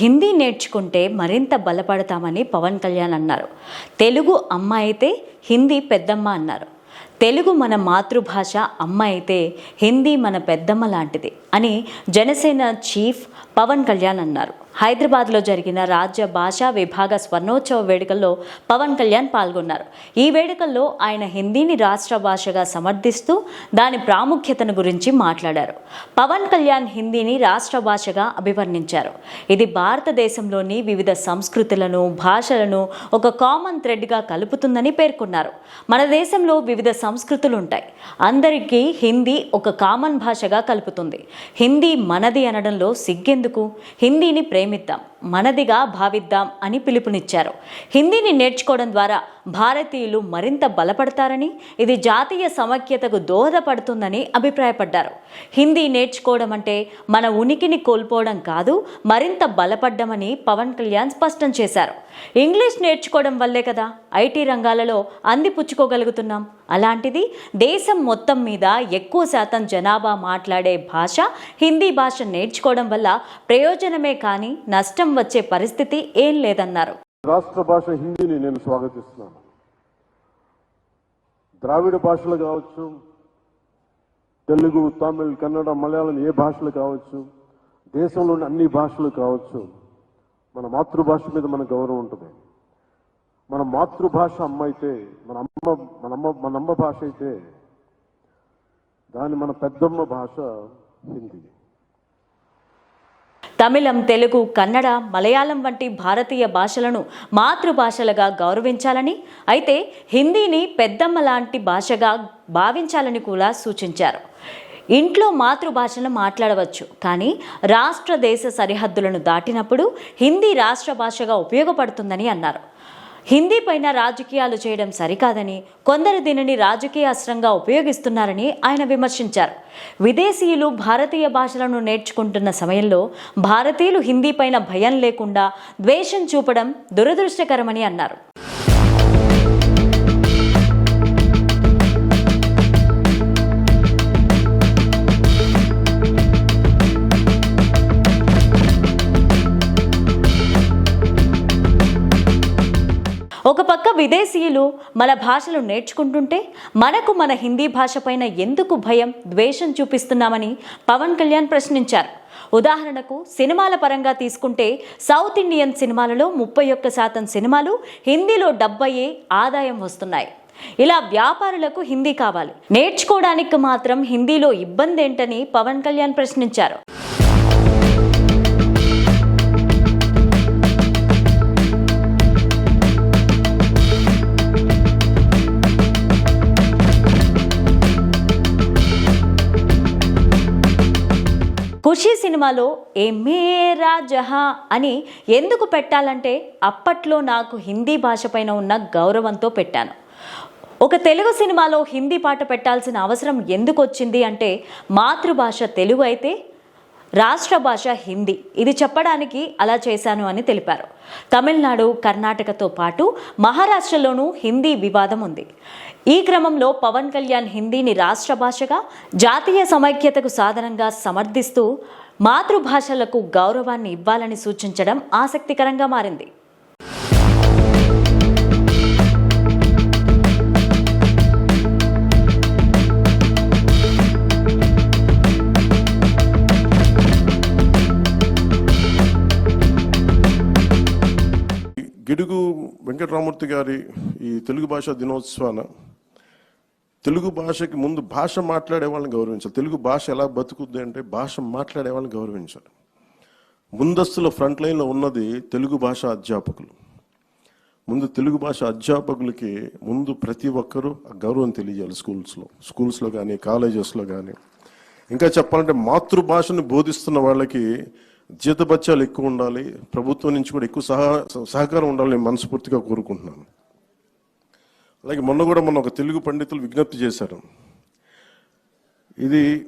హిందీ నేర్చుకుంటే మరింత బలపడతామని పవన్ కళ్యాణ్ అన్నారు. తెలుగు అమ్మ అయితే హిందీ పెద్దమ్మ అన్నారు. తెలుగు మన మాతృభాష అమ్మ అయితే హిందీ మన పెద్దమ్మ లాంటిది అని జనసేన చీఫ్ పవన్ కళ్యాణ్ అన్నారు. హైదరాబాద్లో జరిగిన రాజ్య భాషా విభాగ స్వర్ణోత్సవ వేడుకల్లో పవన్ కళ్యాణ్ పాల్గొన్నారు. ఈ వేడుకల్లో ఆయన హిందీని రాష్ట్ర భాషగా సమర్థిస్తూ దాని ప్రాముఖ్యతను గురించి మాట్లాడారు. పవన్ కళ్యాణ్ హిందీని రాష్ట్ర భాషగా అభివర్ణించారు. ఇది భారతదేశంలోని వివిధ సంస్కృతులను భాషలను ఒక కామన్ థ్రెడ్గా కలుపుతుందని పేర్కొన్నారు. మన దేశంలో వివిధ సంస్కృతులు ఉంటాయి అందరికీ హిందీ ఒక కామన్ భాషగా కలుపుతుంది. హిందీ మనది అనడంలో సిగ్గెందుకు? హిందీని ప్రేమ ప్రేమిద్దాం మనదిగా భావిద్దాం అని పిలుపునిచ్చారు. హిందీని నేర్చుకోవడం ద్వారా భారతీయులు మరింత బలపడతారని ఇది జాతీయ సమైక్యతకు దోహదపడుతుందని అభిప్రాయపడ్డారు. హిందీ నేర్చుకోవడం అంటే మన ఉనికిని కోల్పోవడం కాదు మరింత బలపడ్డమని పవన్ కళ్యాణ్ స్పష్టం చేశారు. ఇంగ్లీష్ నేర్చుకోవడం వల్లే కదా ఐటీ రంగాలలో అందిపుచ్చుకోగలుగుతున్నాం అలాంటిది దేశం మొత్తం మీద ఎక్కువ శాతం జనాభా మాట్లాడే భాష హిందీ భాష నేర్చుకోవడం వల్ల ప్రయోజనమే కానీ నష్టం వచ్చే పరిస్థితి ఏం లేదన్నారు. రాష్ట్ర భాష హిందీని నేను స్వాగతిస్తున్నాను. ద్రావిడ భాషలు కావచ్చు తెలుగు తమిళ్ కన్నడ మలయాళం ఏ భాషలు కావచ్చు దేశంలోని అన్ని భాషలు కావచ్చు మన మాతృభాష మీద మన గౌరవం ఉంటుంది. మన మాతృభాష అమ్మ అయితే మన అమ్మ మన అమ్మ మన అమ్మ భాష అయితే దాని మన పెద్దమ్మ భాష హిందీ. తమిళం తెలుగు కన్నడ మలయాళం వంటి భారతీయ భాషలను మాతృభాషలుగా గౌరవించాలని అయితే హిందీని పెద్దమ్మ లాంటి భాషగా భావించాలని కూడా సూచించారు. ఇంట్లో మాతృభాషను మాట్లాడవచ్చు కానీ రాష్ట్ర దేశ సరిహద్దులను దాటినప్పుడు హిందీ రాష్ట్ర భాషగా ఉపయోగపడుతుందని అన్నారు. హిందీ పైన రాజకీయాలు చేయడం సరికాదని కొందరు దీనిని రాజకీయ అస్త్రంగా ఉపయోగిస్తున్నారని ఆయన విమర్శించారు. విదేశీయులు భారతీయ భాషలను నేర్చుకుంటున్న సమయంలో భారతీయులు హిందీ పైన భయం లేకుండా ద్వేషం చూపడం దురదృష్టకరమని అన్నారు. ఒక పక్క విదేశీయులు మన భాషలు నేర్చుకుంటుంటే మనకు మన హిందీ భాషపైన ఎందుకు భయం ద్వేషం చూపిస్తున్నామని పవన్ కళ్యాణ్ ప్రశ్నించారు. ఉదాహరణకు సినిమాల పరంగా తీసుకుంటే సౌత్ ఇండియన్ సినిమాలలో ముప్పై ఒక్క శాతం సినిమాలు హిందీలో డబ్బయ్యే ఆదాయం వస్తున్నాయి. ఇలా వ్యాపారులకు హిందీ కావాలి. నేర్చుకోవడానికి మాత్రం హిందీలో ఇబ్బంది ఏంటని పవన్ కళ్యాణ్ ప్రశ్నించారు. ఖుషీ సినిమాలో ఏ మేరా జహా అని ఎందుకు పెట్టాలంటే అప్పట్లో నాకు హిందీ భాష పైన ఉన్న గౌరవంతో పెట్టాను. ఒక తెలుగు సినిమాలో హిందీ పాట పెట్టాల్సిన అవసరం ఎందుకు వచ్చింది అంటే మాతృభాష తెలుగు అయితే రాష్ట్ర భాష హిందీ. ఇది చెప్పడానికి అలా చేశాను అని తెలిపారు. తమిళనాడు కర్ణాటకతో పాటు మహారాష్ట్రలోనూ హిందీ వివాదం ఉంది. ఈ క్రమంలో పవన్ కళ్యాణ్ హిందీని రాష్ట్ర భాషగా జాతీయ సమైక్యతకు సాధనంగా సమర్థిస్తూ మాతృభాషలకు గౌరవాన్ని ఇవ్వాలని సూచించడం ఆసక్తికరంగా మారింది. గిడుగు వెంకటరామూర్తి గారి ఈ తెలుగు భాషా దినోత్సవాన తెలుగు భాషకి ముందు భాష మాట్లాడే వాళ్ళని గౌరవించాలి. తెలుగు భాష ఎలా బతుకుద్ది అంటే భాష మాట్లాడే వాళ్ళని గౌరవించాలి. ముందస్తులో ఫ్రంట్ లైన్లో ఉన్నది తెలుగు భాష అధ్యాపకులు. ముందు తెలుగు భాష అధ్యాపకులకి ముందు ప్రతి ఒక్కరూ ఆ గౌరవం తెలియజేయాలి స్కూల్స్లో. స్కూల్స్లో కానీ కాలేజెస్లో కానీ ఇంకా చెప్పాలంటే మాతృభాషను బోధిస్తున్న వాళ్ళకి జీతభత్యాలు ఎక్కువ ఉండాలి ప్రభుత్వం నుంచి కూడా ఎక్కువ సహా సహకారం ఉండాలని నేను మనస్ఫూర్తిగా కోరుకుంటున్నాను. అలాగే మొన్న కూడా మొన్న ఒక తెలుగు పండితులు విజ్ఞప్తి చేశారు. ఇది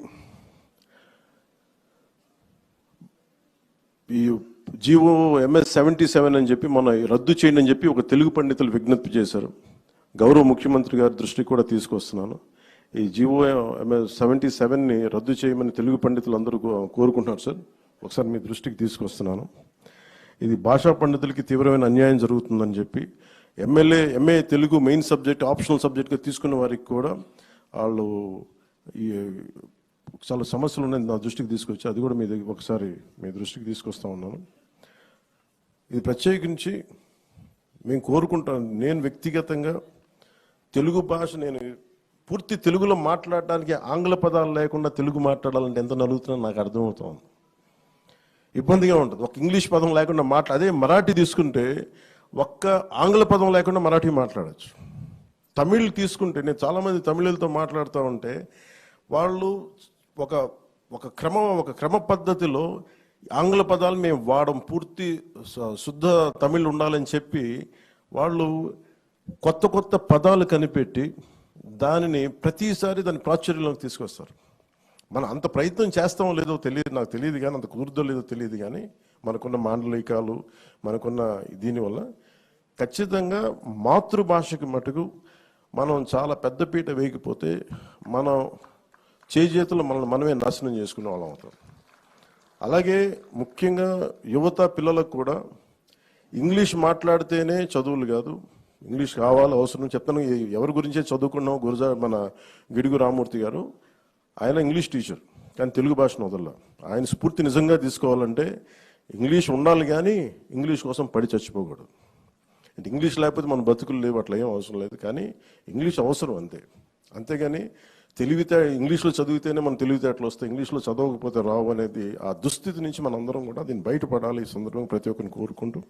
ఈ జీవో ఎంఎస్ సెవెంటీ సెవెన్ అని చెప్పి మన రద్దు చేయండి అని చెప్పి ఒక తెలుగు పండితులు విజ్ఞప్తి చేశారు. గౌరవ ముఖ్యమంత్రి గారి దృష్టికి కూడా తీసుకొస్తున్నాను. ఈ జీవో ఎంఎస్ సెవెంటీ సెవెన్ని రద్దు చేయమని తెలుగు పండితులు అందరూ కోరుకుంటున్నారు సార్. ఒకసారి మీ దృష్టికి తీసుకొస్తున్నాను. ఇది భాషా పండితులకి తీవ్రమైన అన్యాయం జరుగుతుందని చెప్పి MLA MA Telugu main subject optional సబ్జెక్ట్గా తీసుకున్న వారికి కూడా వాళ్ళు ఈ చాలా సమస్యలు ఉన్నాయి నా దృష్టికి తీసుకొచ్చి అది కూడా మీ దగ్గర ఒకసారి మీ దృష్టికి తీసుకొస్తా ఉన్నాను. ఇది ప్రత్యేకించి మేము కోరుకుంటాం నేను వ్యక్తిగతంగా తెలుగు భాష నేను పూర్తి తెలుగులో మాట్లాడడానికి ఆంగ్ల పదాలు లేకుండా తెలుగు మాట్లాడాలంటే ఎంత నలుగుతున్నా నాకు అర్థమవుతుంది. ఇబ్బందిగా ఉంటుంది. ఒక ఇంగ్లీష్ పదం లేకుండా మాట్లా అదే మరాఠీ తీసుకుంటే ఒక్క ఆంగ్ల పదం లేకుండా మరాఠీ మాట్లాడచ్చు. తమిళ్ తీసుకుంటే నేను చాలామంది తమిళులతో మాట్లాడుతూ ఉంటే వాళ్ళు ఒక ఒక క్రమం ఒక క్రమ పద్ధతిలో ఆంగ్ల పదాలు మేము వాడం పూర్తి స- శుద్ధ తమిళ్ ఉండాలని చెప్పి వాళ్ళు కొత్త కొత్త పదాలు కనిపెట్టి దానిని ప్రతిసారి దాని ప్రాచుర్యంలోకి తీసుకొస్తారు. మనం అంత ప్రయత్నం చేస్తామో లేదో తెలియదు నాకు తెలియదు కానీ అంత కుదురుదో లేదో తెలియదు కానీ మనకున్న మాండలికాలు మనకున్న దీనివల్ల ఖచ్చితంగా మాతృభాషకి మటుకు మనం చాలా పెద్దపీట వేయకపోతే మనం చేజేతులు మనల్ని మనమే నాశనం చేసుకునే వాళ్ళం అవుతాం. అలాగే ముఖ్యంగా యువత పిల్లలకు కూడా ఇంగ్లీష్ మాట్లాడితేనే చదువులు కాదు. ఇంగ్లీష్ కావాలి అవసరం. చెప్తాను ఎవరి గురించే చదువుకున్నాం గురుజా మన గిడుగు రామూర్తి గారు? ఆయన ఇంగ్లీష్ టీచర్ కానీ తెలుగు భాషను వదల ఆయన స్ఫూర్తి నిజంగా తీసుకోవాలంటే ఇంగ్లీష్ ఉండాలి కానీ ఇంగ్లీష్ కోసం పడి చచ్చిపోకూడదు. అంటే ఇంగ్లీష్ లేకపోతే మన బతుకులు లేవు అట్లా ఏం అవసరం లేదు. కానీ ఇంగ్లీష్ అవసరం అంతే. అంతేగాని తెలివితే ఇంగ్లీష్లో చదివితేనే మన తెలివితేటలు వస్తాయి. ఇంగ్లీష్లో చదవకపోతే రావు అనేది ఆ దుస్థితి నుంచి మనందరం అందరం కూడా దీన్ని బయటపడాలి ఈ సందర్భంగా ప్రతి ఒక్కరిని కోరుకుంటూ.